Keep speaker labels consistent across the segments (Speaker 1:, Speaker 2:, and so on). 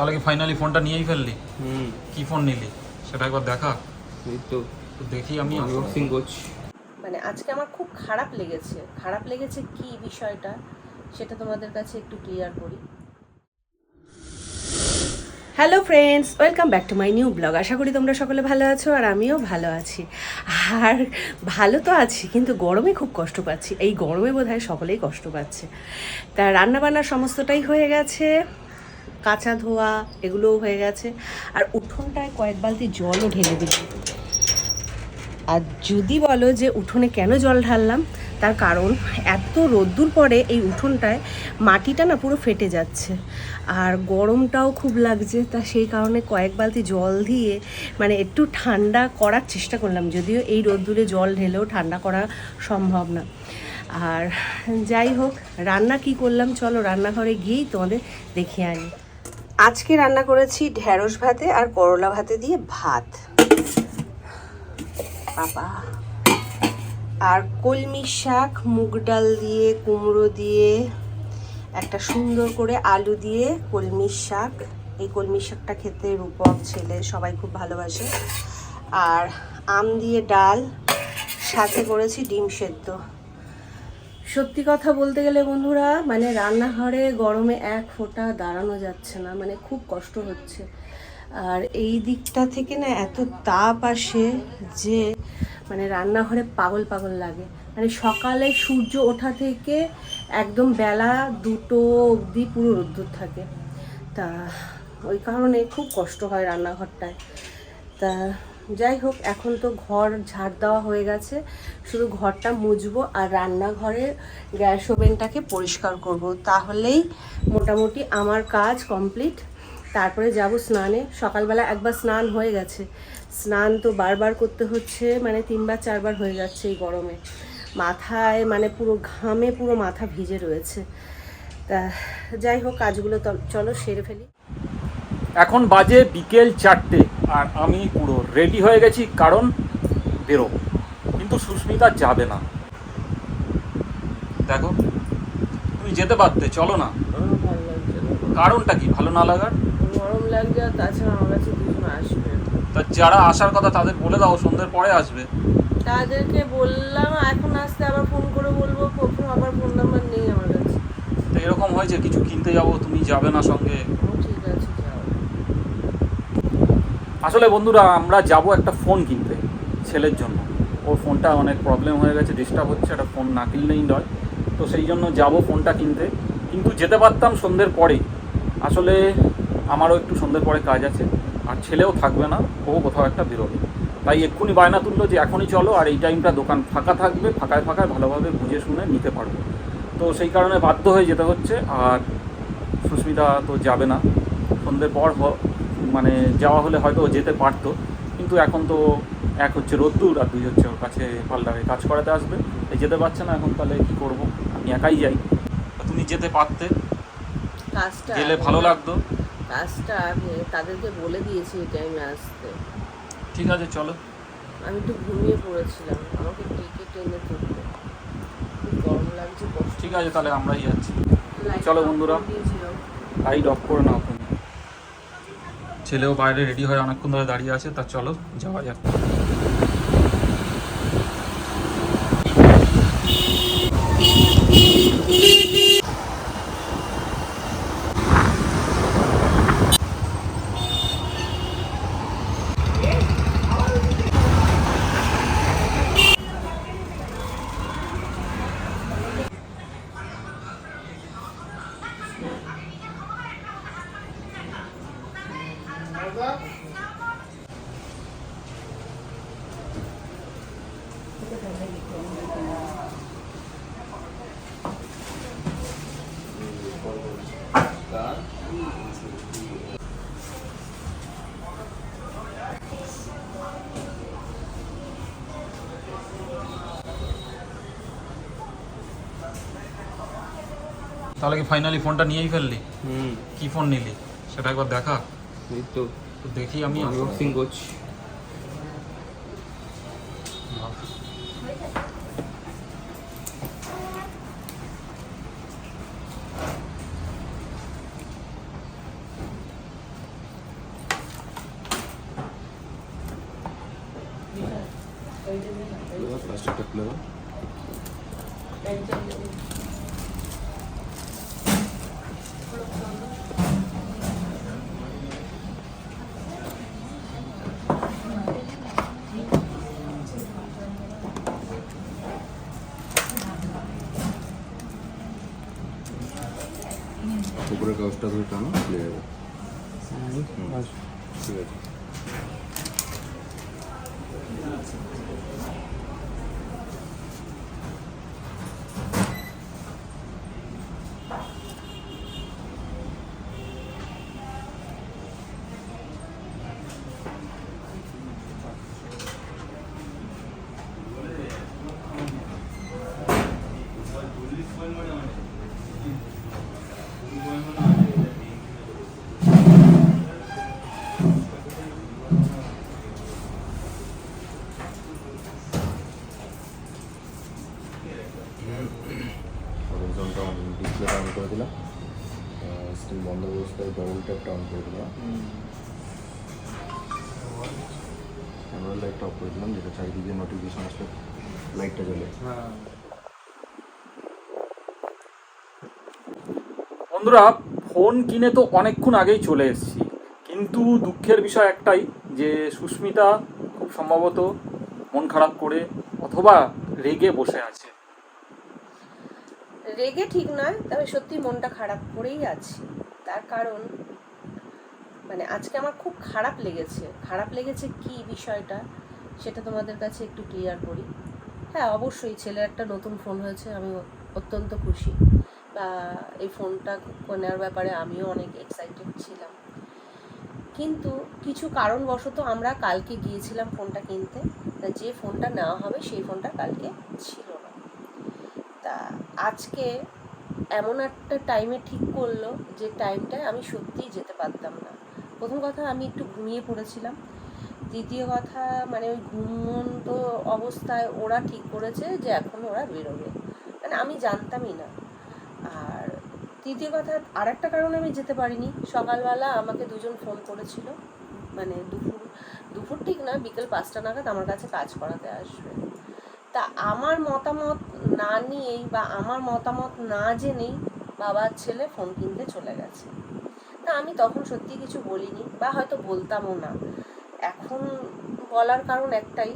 Speaker 1: তাহলে কি ফাইনালি ফোনটা নিয়েই ফেললি?
Speaker 2: হুম।
Speaker 1: কি ফোন নিলি? সেটা একবার দেখা।
Speaker 2: এই তো।
Speaker 1: তো দেখি আমি
Speaker 2: আনবক্সিং করছি।
Speaker 3: মানে আজকে আমার খুব খারাপ লেগেছে। খারাপ লেগেছে কি বিষয়টা সেটা তোমাদের কাছে একটু ক্লিয়ার করি। Hello friends welcome back to my new blog আশা করি তোমরা সকলে ভালো আছো আর আমিও ভালো আছি। আর ভালো তো আছি কিন্তু গরমে খুব কষ্ট পাচ্ছি। এই গরমে বোধ হয় সকলেই কষ্ট পাচ্ছে। তা রান্নাবান্নার সমস্তটাই হয়ে গেছে। কাঁচা ধোয়া, এগুলোও হয়ে গেছে। আর উঠোনটায় কয়েক বালতি জলও ঢেলে দিচ্ছি আর যদি বলো যে উঠোনে কেন জল ঢাললাম, তার কারণ এত রোদ্দুর পরে এই উঠোনটায় মাটিটা না পুরো ফেটে যাচ্ছে। আর গরমটাও খুব লাগছে, তা সেই কারণে কয়েক বালতি জল দিয়ে মানে একটু ঠান্ডা করার চেষ্টা করলাম। যদিও এই রোদ্দুরে জল ঢেলেও ঠান্ডা করা সম্ভব না। আর যাই হোক, রান্না কি করলাম? চলো রান্নাঘরে গিয়েই তোমাদের দেখিয়ে আনি। আজকে রান্না করেছি ঢ্যাঁড়স ভাতে আর করলা ভাতে দিয়ে ভাত। বাবা। আর কলমি শাক, মুগ ডাল দিয়ে, কুমড়ো দিয়ে, একটা সুন্দর করে আলু দিয়ে কলমি শাক। এই কলমি শাকটা খেতে রূপক ছেলে, সবাই খুব ভালোবাসে। আর আম দিয়ে ডাল, সাথে করেছি ডিম সেদ্ধ। সত্যি কথা বলতে গেলে বন্ধুরা মানে রান্নাঘরে গরমে এক ফোঁটা দাঁড়ানো যাচ্ছে না মানে খুব কষ্ট হচ্ছে। আর এই দিকটা থেকে না এত তাপ আসে যে মানে রান্নাঘরে পাগল পাগল লাগে। মানে সকালে সূর্য ওঠা থেকে একদম বেলা দুটো অবধি পুরো রোদ্দুর থাকে। তা, ওই কারণে খুব কষ্ট হয় রান্নাঘরটায়। তা যাই হোক, এখন তো ঘর ঝাড় দেওয়া হয়ে গেছে। শুধু ঘরটা মুছবো আর রান্নাঘরে গ্যাস ওভেনটাকে পরিষ্কার করব। তাহলেই মোটামুটি আমার কাজ কমপ্লিট। তারপরে যাব স্নানে। সকালবেলা একবার স্নান হয়ে গেছে। স্নান তো বারবার করতে হচ্ছে মানে তিনবার, চারবার হয়ে যাচ্ছে এই গরমে। মাথায় মানে পুরো ঘামে পুরো মাথা ভিজে রয়েছে। তা যাই হোক, কাজগুলো চলো সেরে ফেলি।
Speaker 1: এখন বাজে বিকেল চারটে। আর আমি পুরো রেডি হয়ে গেছি কারণ বেরোবো কিন্তু সুস্মিতা যাবে না। দেখো তুমি যেতে পারতে চলো না। কারণটা কি ভালো না লাগার?
Speaker 3: গরম লাগছে আর তাছাড়া আমার কাছে দুজন আসবে।
Speaker 1: তা যারা আসার কথা তাদের বলে দাও সন্ধ্যের পরে আসবে।
Speaker 3: তাদেরকে বললাম এখন আসতে আবার ফোন করে বলব আবার ফোন নাম্বার নেই আমার কাছে।
Speaker 1: তো এরকম হয়েছে কিছু কিনতে যাব তুমি যাবে না সঙ্গে
Speaker 3: ও ঠিক আছে যাও
Speaker 1: আসলে বন্ধুরা, আমরা যাব একটা ফোন কিনতে, ছেলের জন্য। ওর ফোনটা অনেক প্রবলেম হয়ে গেছে ডিস্টার্ব হচ্ছে, একটা ফোন না কিনলেই নয়। তো সেই জন্য যাব ফোনটা কিনতে। কিন্তু যেতে পারতাম সন্ধ্যের পরেই আসলে আমারও একটু সন্ধ্যের পরে কাজ আছে। আর ছেলেও থাকবে না, ও কোথাও একটা বেরোবে। তাই এক্ষুনি বায়না তুললো যে এখনই চলো, আর এই টাইমটা দোকান ফাঁকা থাকবে, ফাঁকায় ফাঁকায় ভালোভাবে বুঝে শুনে নিতে পারব। তো সেই কারণে বাধ্য হয়ে যেতে হচ্ছে, আর সুস্মিতা তো যাবে না। সন্ধ্যের পর মানে যাওয়া হলে হয়তো ও যেতে পারতো কিন্তু এখন তো এক হচ্ছে রোদ্দুর আর দুই হচ্ছে ওর কাছে পার্লারে কাজ করাতে আসবে। এই যেতে পারছে না এখন তাহলে কি করব? আমি একাই যাই। তুমি যেতে পারতে।
Speaker 3: কাজটা
Speaker 1: গেলে ভালো লাগতো।
Speaker 3: কাজটা আগে তাদেরকে বলে দিয়েছি এই টাইমে আসতে।
Speaker 1: ঠিক আছে চলো।
Speaker 3: আমি একটু ঘুমিয়ে পড়েছিলাম। আমাকে টেকে টেনে তুলতে। গরম লাগছে
Speaker 1: ঠিক আছে তাহলে আমরাই যাচ্ছি। চলো বন্ধুরা। লাইট অফ করে নাও। ছেলেও বাইরে রেডি হয় অনেকক্ষণ ধরে দাঁড়িয়ে আছে তা চলো যাওয়া যাক। তাহলে কি ফাইনালি ফোনটা নিয়েই ফেললি
Speaker 2: হুম
Speaker 1: কি ফোন নিলি সেটা একবার দেখা
Speaker 2: এই তো
Speaker 1: দেখি আমি
Speaker 2: আনবক্সিং করছি
Speaker 4: প্লাস্টিক টাকলে উপরের কাগজটা ধরে টানো খুলে যাবে ঠিক আছে অন করে দিলাম। স্ক্রিন বন্ধ অবস্থায় ডবল ট্যাপটা অন করে দিলাম। ক্যামেরা লাইটটা করে দিলাম, যেটা চারিদিকে নোটিফিকেশন আসলে লাইটটা জ্বলে।
Speaker 2: হ্যাঁ।
Speaker 1: বন্ধুরা, ফোন কিনে তো অনেকক্ষণ আগেই চলে এসেছি। কিন্তু দুঃখের বিষয় একটাই, যে সুস্মিতা খুব সম্ভবত মন খারাপ করে অথবা রেগে বসে আছে।
Speaker 3: রেগে ঠিক নয়, তবে সত্যি মনটা খারাপ করেই আছি। তার কারণ মানে আজকে আমার খুব খারাপ লেগেছে। খারাপ লেগেছে কি বিষয়টা, সেটা তোমাদের কাছে একটু ক্লিয়ার করি। হ্যাঁ অবশ্যই ছেলের একটা নতুন ফোন হয়েছে, আমি অত্যন্ত খুশি। এই ফোনটা নেওয়ার ব্যাপারে আমিও অনেক এক্সাইটেড ছিলাম। কিন্তু কিছু কারণবশত আমরা কালকে গিয়েছিলাম ফোনটা কিনতে। তা যে ফোনটা নেওয়া হবে সেই ফোনটা কালকে ছিল না। তা আজকে এমন একটা টাইমে ঠিক করল যে টাইমটায় আমি সত্যিই যেতে পারতাম না। প্রথম কথা আমি একটু ঘুমিয়ে পড়েছিলাম। দ্বিতীয় কথা মানে ওই ঘুমন্ত অবস্থায় ওরা ঠিক করেছে যে এখন ওরা বেরোবে। মানে আমি জানতামই না। তৃতীয় কথা আর একটা কারণে আমি যেতে পারিনি। সকালবেলা আমাকে দুজন ফোন করেছিল। মানে দুপুর দুপুর ঠিক না, বিকেল পাঁচটা নাগাদ আমার কাছে কাজ করাতে আসবে। তা আমার মতামত না নিয়েই বা আমার মতামত না জেনেই বাবার ছেলে ফোন কিনতে চলে গেছে। না আমি তখন সত্যি কিছু বলিনি বা হয়তো বলতামও না। এখন বলার কারণ একটাই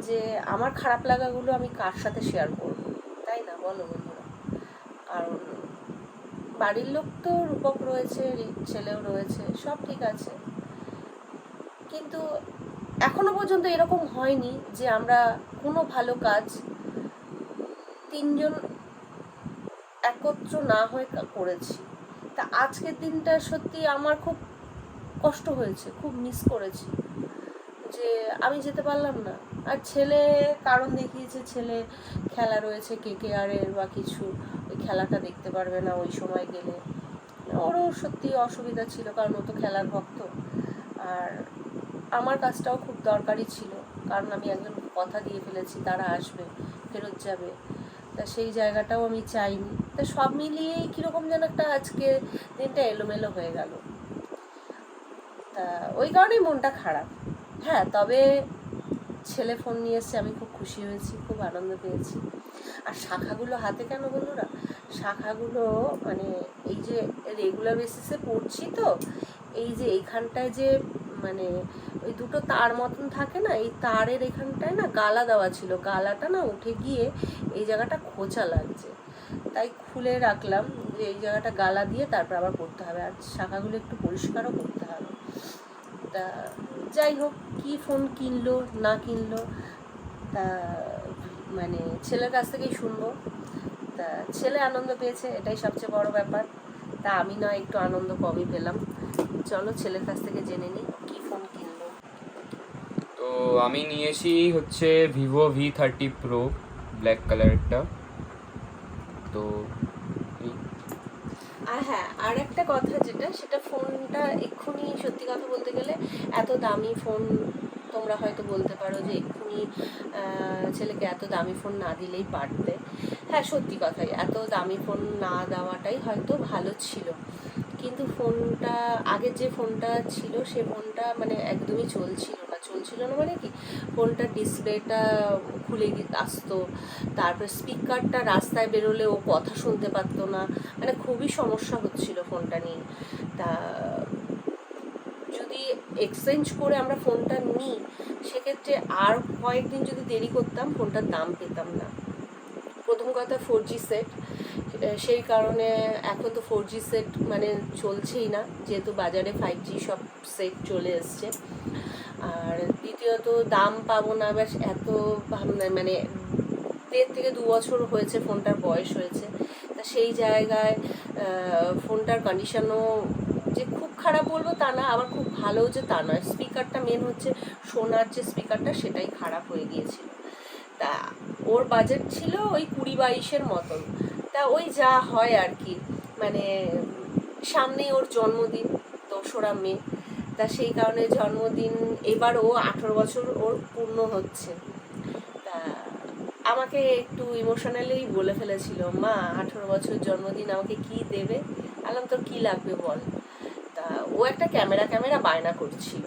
Speaker 3: যে, আমার খারাপ লাগাগুলো আমি কার সাথে শেয়ার করব? তাই না? বলো বন্ধুরা। কারণ বাড়ির লোক তো রূপক রয়েছে ছেলেও রয়েছে, সব ঠিক আছে। কিন্তু এখনও পর্যন্ত এরকম হয়নি যে আমরা কোনো ভালো কাজ তিনজন একত্র না হয়ে করেছি। তা আজকের দিনটা সত্যি আমার খুব কষ্ট হয়েছে, খুব মিস করেছি। যে আমি যেতে পারলাম না। আর ছেলে কারণ দেখিয়েছে, ছেলে খেলা রয়েছে কে কে আরের বা কিছু। ওই খেলাটা দেখতে পারবে না ওই সময় গেলে। ওরও সত্যি অসুবিধা ছিল, কারণ ও তো খেলার ভক্ত। আর আমার কাজটাও খুব দরকারি ছিল, কারণ আমি একজন কথা দিয়ে ফেলেছি, তারা আসবে, ফেরত যাবে। তা সেই জায়গাটাও আমি চাইনি। তা সব মিলিয়েই কীরকম যেন একটা আজকে দিনটা এলোমেলো হয়ে গেল। তা ওই কারণেই মনটা খারাপ। হ্যাঁ তবে ছেলে ফোন নিয়ে এসছে আমি খুব খুশি হয়েছি, খুব আনন্দ পেয়েছি। আর শাখাগুলো হাতে কেন বন্ধুরা শাখাগুলো মানে এই যে রেগুলার বেসিসে পড়ছি তো, এই যে এইখানটায় যে মানে ওই দুটো তার মতন থাকে না, এই তারের এখানটায় না গালা দেওয়া ছিল, গালাটা না উঠে গিয়ে এই জায়গাটা খোঁচা লাগছে। তাই খুলে রাখলাম, যে এই জায়গাটা গালা দিয়ে তারপর আবার করতে হবে, আর শাখাগুলো একটু পরিষ্কারও করতে হবে। তা যাই হোক, কি ফোন কিনলো, না কিনলো, তা মানে ছেলের কাছ থেকেই শুনব। তা ছেলে আনন্দ পেয়েছে এটাই সবচেয়ে বড় ব্যাপার। তা আমি না একটু আনন্দ কমই পেলাম। চলো ছেলের কাছ থেকে জেনে নিই কি ফোন কিনলো।
Speaker 2: তো আমি নিয়েছি হচ্ছে vivo V thirty pro black কালারটা তো
Speaker 3: আর হ্যাঁ আর একটা কথা যেটা সেটা ফোনটা এক্ষুনি সত্যি কথা বলতে গেলে এত দামি ফোন তোমরা হয়তো বলতে পারো যে এক্ষুনি ছেলেকে এত দামি ফোন না দিলেই পারতে। হ্যাঁ সত্যি কথাই। এত দামি ফোন না দেওয়াটাই হয়তো ভালো ছিল। কিন্তু ফোনটা আগের যে ফোনটা ছিল, সে ফোনটা মানে একদমই চলছিল না। চলছিল না মানে কি? ফোনটার ডিসপ্লেটা খুলে আসতো। তারপর স্পিকারটা রাস্তায় বেরোলে ও কথা শুনতে পারতো না। মানে খুবই সমস্যা হচ্ছিল ফোনটা নিয়ে। তা, যদি এক্সচেঞ্জ করে আমরা ফোনটা নিই, সেক্ষেত্রে আর কয়েকদিন যদি দেরি করতাম ফোনটার দাম পেতাম না। প্রথম কথা ফোর জি সেট সেই কারণে এখন তো ফোর জি সেট মানে চলছেই না, যেহেতু বাজারে ফাইভ জি সব সেট চলে এসছে। আর দ্বিতীয়ত দাম পাবো না, ব্যাস এত মানে দেড় থেকে দু বছর হয়েছে ফোনটার বয়স হয়েছে। তা সেই জায়গায় ফোনটার কন্ডিশনও যে খুব খারাপ বলব তা না, আবার খুব ভালো যে তা নয়। স্পিকারটা মেন হচ্ছে, সোনার যে স্পিকারটা সেটাই খারাপ হয়ে গিয়েছিল। তা ওর বাজেট ছিল ওই কুড়ি বাইশের মতন। তা ওই যা হয় আর কি মানে সামনেই ওর জন্মদিন দোসরা মে তা সেই কারণে জন্মদিন এবার ও আঠেরো বছর ওর পূর্ণ হচ্ছে। তা আমাকে একটু ইমোশনালি বলে ফেলেছিল, মা, আঠেরো বছর জন্মদিন আমাকে কি দেবে? আলাম, তোর কী লাগবে বল? তা ও একটা ক্যামেরা ক্যামেরা বায়না করছিল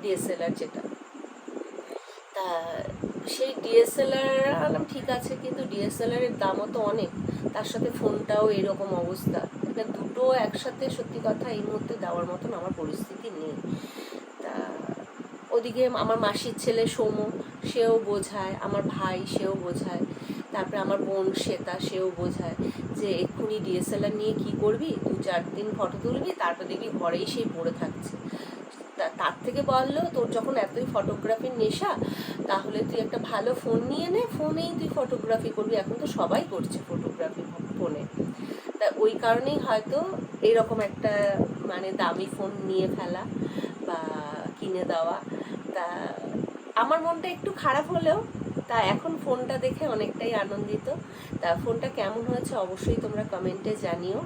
Speaker 3: ডিএসএলআর যেটা। সেই ডিএসএলআর আলাম ঠিক আছে, কিন্তু ডিএসএলআর এর দামও তো অনেক। তার সাথে ফোনটাও এরকম অবস্থা। এবার দুটো একসাথে সত্যি কথা এই মুহূর্তে দেওয়ার মতন আমার পরিস্থিতি নেই। তা ওদিকে আমার মাসির ছেলে সোমু সেও বোঝায়। আমার ভাই, সেও বোঝায়। তারপরে আমার বোন শ্বেতা, সেও বোঝায় যে এক্ষুনি ডিএসএলআর নিয়ে কি করবি? দু চার দিন ফটো তুলবি, তারপর দেখবি ঘরেই সেই পড়ে থাকছে। তার থেকে বলল তোর যখন এতই ফটোগ্রাফির নেশা, তাহলে তুই একটা ভালো ফোন নিয়ে নে ফোনেই তুই ফটোগ্রাফি করবি। এখন তো সবাই করছে ফটোগ্রাফি ফোনে তা ওই কারণেই হয়তো এরকম একটা মানে দামি ফোন নিয়ে ফেলা বা কিনে দেওয়া। তা আমার মনটা একটু খারাপ হলেও, তা এখন ফোনটা দেখে অনেকটাই আনন্দিত। তা ফোনটা কেমন হয়েছে অবশ্যই তোমরা কমেন্টে জানিও।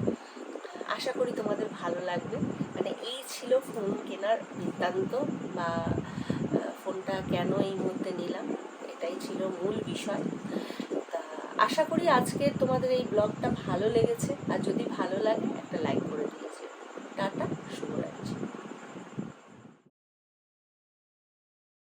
Speaker 3: আশা করি তোমাদের ভালো লাগবে। মানে এই ছিল ফোন কেনার বৃত্তান্ত বা ফোনটা কেন এই মুহূর্তে নিলাম, এটাই ছিল মূল বিষয়। আশা করি আজকে তোমাদের এই ব্লগটা ভালো লেগেছে। আর যদি ভালো লাগে, একটা লাইক করে দিয়েছে। টাটা শুভ